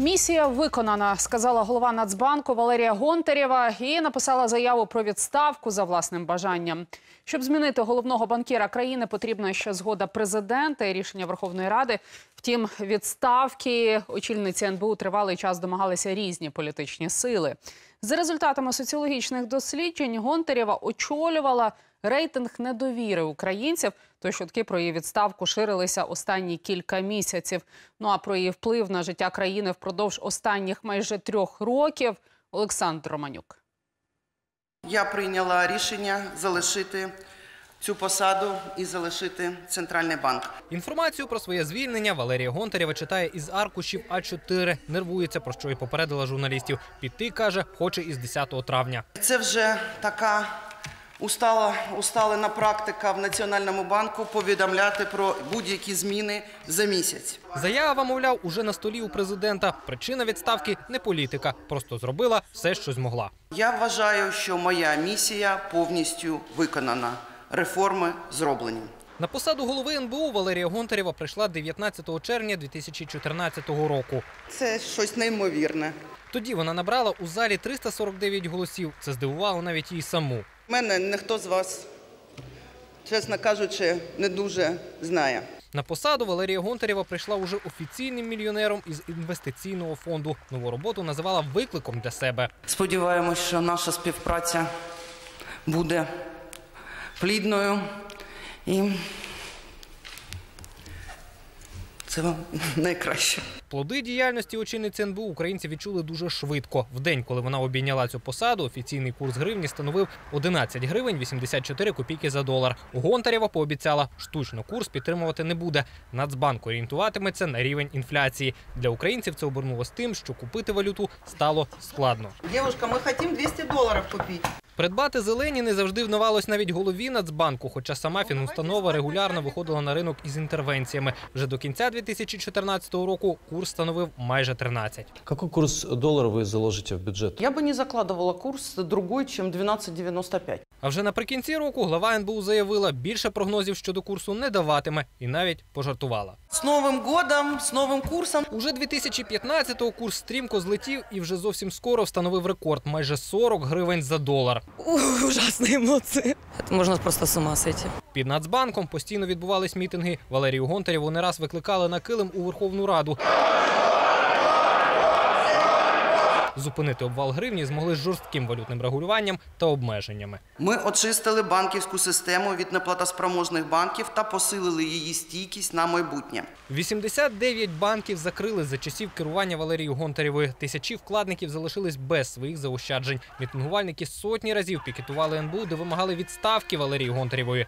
Місія виконана, сказала голова Нацбанку Валерія Гонтарєва і написала заяву про відставку за власним бажанням. Щоб змінити головного банкіра країни, потрібна ще згода президента і рішення Верховної Ради. Втім, відставки очільниці НБУ тривалий час домагалися різні політичні сили. За результатами соціологічних досліджень Гонтарєва очолювала рейтинг недовіри українців. Тож чутки про її відставку ширилися останні кілька місяців. Ну а про її вплив на життя країни впродовж останніх майже трьох років Олександр Романюк. Я прийняла рішення залишити цю посаду і залишити центральний банк. Інформацію про своє звільнення Валерія Гонтарєва читає із аркушів А4. Нервується, про що і попередила журналістів. Піти, каже, хоче із 10 травня. Це вже така устала, усталена практика в Національному банку повідомляти про будь-які зміни за місяць. Заява, мовляв, уже на столі у президента. Причина відставки не політика, просто зробила все, що змогла. Я вважаю, що моя місія повністю виконана. Реформи зроблені. На посаду голови НБУ Валерія Гонтарєва прийшла 19 червня 2014 року. Це щось неймовірне. Тоді вона набрала у залі 349 голосів. Це здивувало навіть її саму. Мене ніхто з вас, чесно кажучи, не дуже знає. На посаду Валерія Гонтарєва прийшла уже офіційним мільйонером із інвестиційного фонду. Нову роботу називала викликом для себе. Сподіваємось, що наша співпраця буде плідною і це вам найкраще. Плоди діяльності очільниці НБУ українці відчули дуже швидко. В день, коли вона обійняла цю посаду, офіційний курс гривні становив 11 гривень 84 копійки за долар. Гонтарєва пообіцяла, штучно курс підтримувати не буде. Нацбанк орієнтуватиметься на рівень інфляції. Для українців це обернулось тим, що купити валюту стало складно. Дівчинка, ми хочемо 200 доларів купити. Придбати зелені не завжди вдавалось навіть голові Нацбанку, хоча сама фінустанова регулярно виходила на ринок із інтервенціями. Вже до кінця 2014 року курс становив майже 13. Какой курс доллара вы заложите в бюджет? Я би не закладывала курс другой, чем 12,95. А вже наприкінці року глава НБУ заявила, більше прогнозів щодо курсу не даватиме і навіть пожартувала. З Новим годом, з новим курсом. Уже 2015-го курс стрімко злетів і вже зовсім скоро встановив рекорд майже 40 гривень за долар. Ужасные эмоции. Это можно просто с ума сойти. Під Нацбанком постійно відбувались мітинги. Валерію Гонтарєву не раз викликали на килим у Верховну Раду. Зупинити обвал гривні змогли з жорстким валютним регулюванням та обмеженнями. Ми очистили банківську систему від неплатоспроможних банків та посилили її стійкість на майбутнє. 89 банків закрили за часів керування Валерії Гонтарєвої. Тисячі вкладників залишились без своїх заощаджень. Мітингувальники сотні разів пікетували НБУ, де вимагали відставки Валерії Гонтарєвої.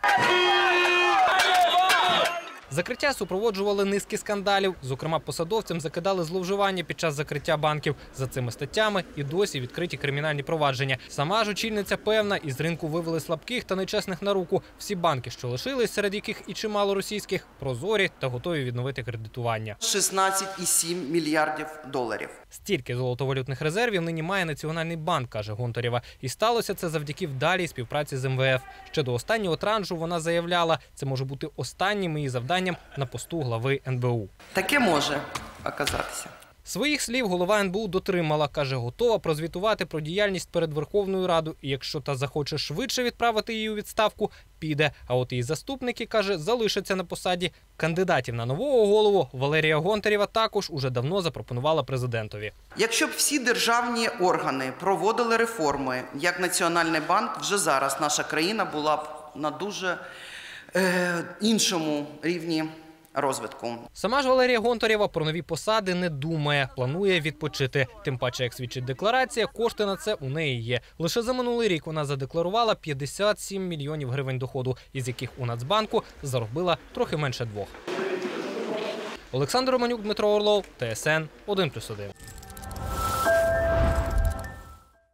Закриття супроводжували низки скандалів. Зокрема, посадовцям закидали зловживання під час закриття банків. За цими статтями і досі відкриті кримінальні провадження. Сама ж очільниця певна, із ринку вивели слабких та нечесних на руку. Всі банки, що лишились, серед яких і чимало російських, прозорі та готові відновити кредитування. 16,7 мільярдів доларів. Стільки золотовалютних резервів нині має Національний банк, каже Гонтарєва. І сталося це завдяки вдалій співпраці з МВФ. Ще до останнього траншу вона заявляла, це може бути останнім її завданням на посту глави НБУ. Таке може оказатися. Своїх слів голова НБУ дотримала. Каже, готова прозвітувати про діяльність перед Верховною Радою. І якщо та захоче швидше відправити її у відставку, піде. А от її заступники каже, залишаться на посаді. Кандидатів на нового голову Валерія Гонтарєва також уже давно запропонувала президентові. Якщо б всі державні органи проводили реформи, як Національний банк, вже зараз наша країна була б на дуже е, іншому рівні розвитку. Сама ж Валерія Гонтарєва про нові посади не думає, планує відпочити. Тим паче, як свідчить декларація, кошти на це у неї є. Лише за минулий рік вона задекларувала 57 мільйонів гривень доходу, із яких у Нацбанку заробила трохи менше двох. Олександр Романюк, Дмитро Орлов, ТСН 1+,1.